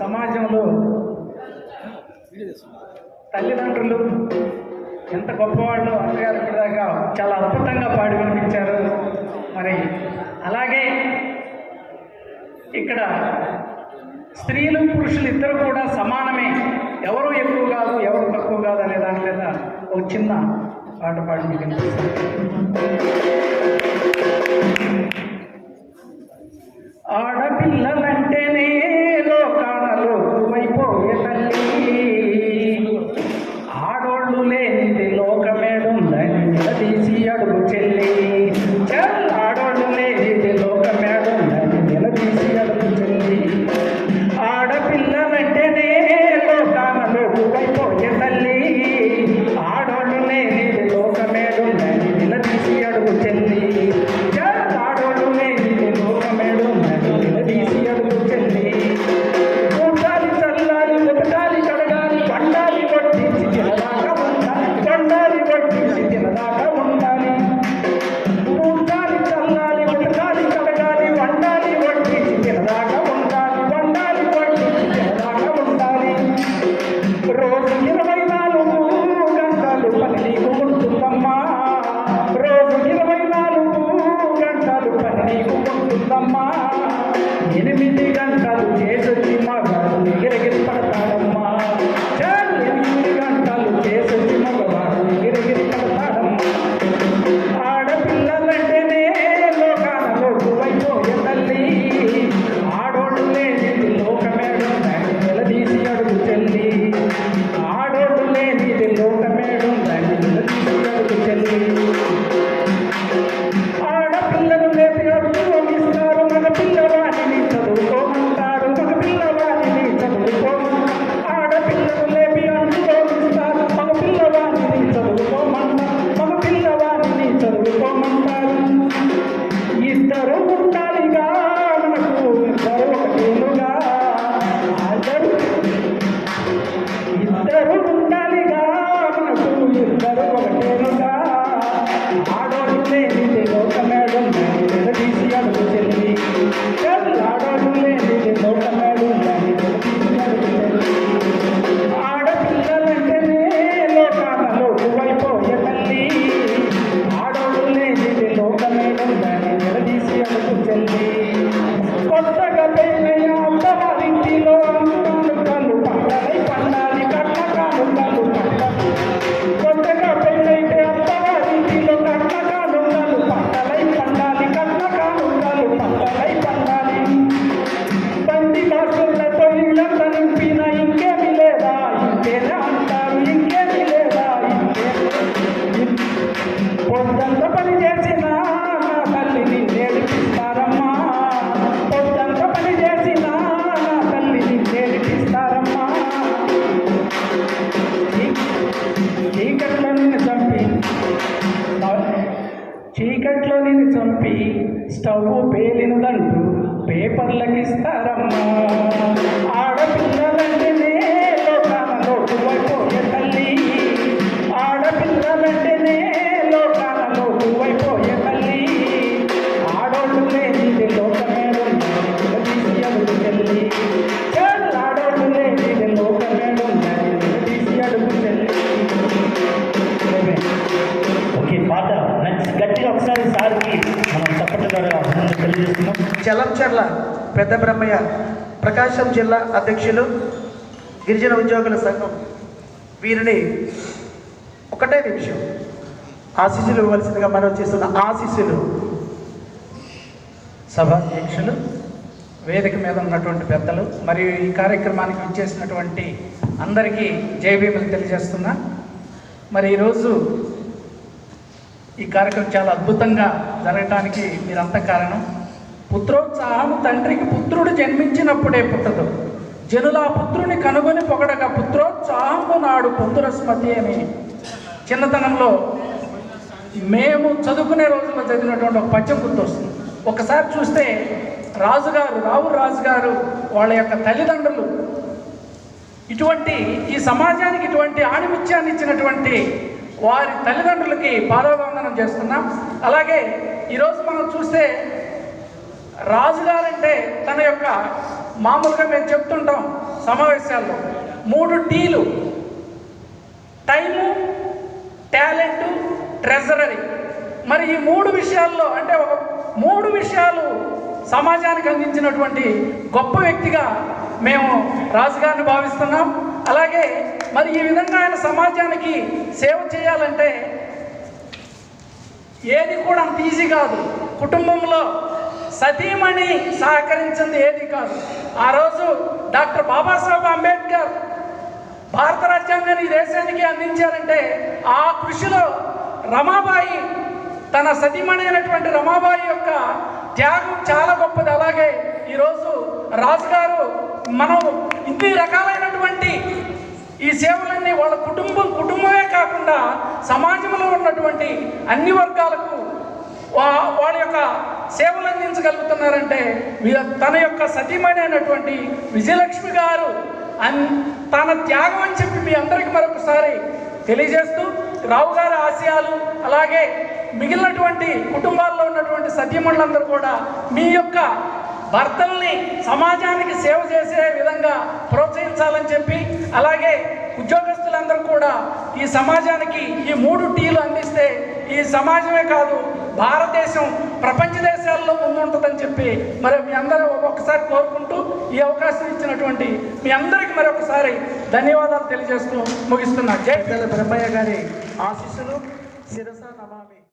సమాజంలో తల్లిదండ్రులు ఎంత గొప్పవాళ్ళు అత్తగారు ఇప్పటిదాకా చాలా అద్భుతంగా పాడి వినిపించారు. మరి అలాగే ఇక్కడ స్త్రీలు పురుషులు ఇద్దరు కూడా సమానమే. ఎవరు ఎక్కువ కాదు ఎవరు తక్కువ కాదు అనే దాని మీద ఒక చిన్న పాట పాడి వినిపిస్తారు ఎనిమిది గంటలు చేసొచ్చి మా స్టవ్ పేలినదంటూ పేపర్లకి ఇస్తారమ్మా ఆడపిల్లలంటేనే లోకాలలో వైపోయే తల్లి. ఆడపిల్లలంటేనే లోకాలలో వైపోయే తల్లి. ఆడోళ్ళు లేనిది లోకమేడం నిలదీసి తెలియజేస్తున్నాం చలంచర్ల పెద్ద బ్రహ్మయ్య ప్రకాశం జిల్లా అధ్యక్షులు గిరిజన ఉద్యోగుల సంఘం వీరిని ఒకటే నిమిషం ఆశీస్సులు ఇవ్వవలసిందిగా మనం చేస్తున్న ఆశీస్సులు. సభాధ్యక్షులు వేదిక మీద ఉన్నటువంటి పెద్దలు మరియు ఈ కార్యక్రమానికి విచ్చేసినటువంటి అందరికీ జయభీములు తెలియజేస్తున్నా. మరి ఈరోజు ఈ కార్యక్రమం చాలా అద్భుతంగా జరగటానికి మీరంతా కారణం. పుత్రోత్సాహం తండ్రికి పుత్రుడు జన్మించినప్పుడే పుట్టదు. జనుల పుత్రుని కనుగొని పొగడగా పుత్రోత్సాహము నాడు పుత్రస్మతి అని చిన్నతనంలో మేము చదువుకునే రోజుల్లో చదివినటువంటి ఒక పద్యం గుర్తొస్తుంది. ఒకసారి చూస్తే రాజుగారు రావు రాజుగారు వాళ్ళ యొక్క తల్లిదండ్రులు ఇటువంటి ఈ సమాజానికి ఇటువంటి ఆణిముత్యాన్ని ఇచ్చినటువంటి వారి తల్లిదండ్రులకి పాదావందనం చేస్తున్నాం. అలాగే ఈరోజు మనం చూస్తే రాజుగారంటే తన యొక్క మామూలుగా మేము చెప్తుంటాం సమావేశాల్లో. మూడు టీలు. Time talent treasury. మరి ఈ మూడు విషయాల్లో అంటే ఒక మూడు విషయాలు సమాజానికి అందించినటువంటి గొప్ప వ్యక్తిగా మేము రాజుగారిని భావిస్తున్నాం. అలాగే మరి ఈ విధంగా ఆయన సమాజానికి సేవ చేయాలంటే ఏది కూడా అంత ఈజీ కాదు. కుటుంబంలో సతీమణి సహకరించింది ఏది కాదు. ఆ రోజు డాక్టర్ బాబాసాహెబ్ అంబేద్కర్ భారత రాజ్యాంగాన్ని ఈ దేశానికి అందించారంటే ఆ కృషిలో రమాబాయి తన సతీమణి అయినటువంటి రమాబాయి యొక్క త్యాగం చాలా గొప్పది. అలాగే ఈరోజు రాజుగారు మనం ఇన్ని రకాలైనటువంటి ఈ సేవలన్నీ వాళ్ళ కుటుంబం కుటుంబమే కాకుండా సమాజంలో ఉన్నటువంటి అన్ని వర్గాలకు వా- వాళ్ళ యొక్క సేవలు అందించగలుగుతున్నారంటే వీ- తన యొక్క సతీమణి అయినటువంటి విజయలక్ష్మి గారు అన్ తన త్యాగం అని చెప్పి మీ అందరికీ మరొకసారి తెలియజేస్తూ రావు గారి ఆశయాలు అలాగే మిగిలినటువంటి కుటుంబాల్లో ఉన్నటువంటి సతీమణులందరూ కూడా మీ యొక్క భర్తల్ని సమాజానికి సేవ చేసే విధంగా ప్రోత్సహించాలని చెప్పి అలాగే ఉద్యోగస్తులందరూ కూడా ఈ సమాజానికి ఈ మూడు టీలు అందిస్తే ఈ సమాజమే కాదు భారతదేశం ప్రపంచ దేశాల్లో ముందుంటుందని చెప్పి మరి మీ అందరూ ఒక్కొక్కసారి కోరుకుంటూ ఈ అవకాశం ఇచ్చినటువంటి మీ అందరికీ మరొకసారి ధన్యవాదాలు తెలియజేస్తూ ముగిస్తున్నా. జై బ్రహ్మయ్య గారి ఆశీస్సులు. శిరస నమామి.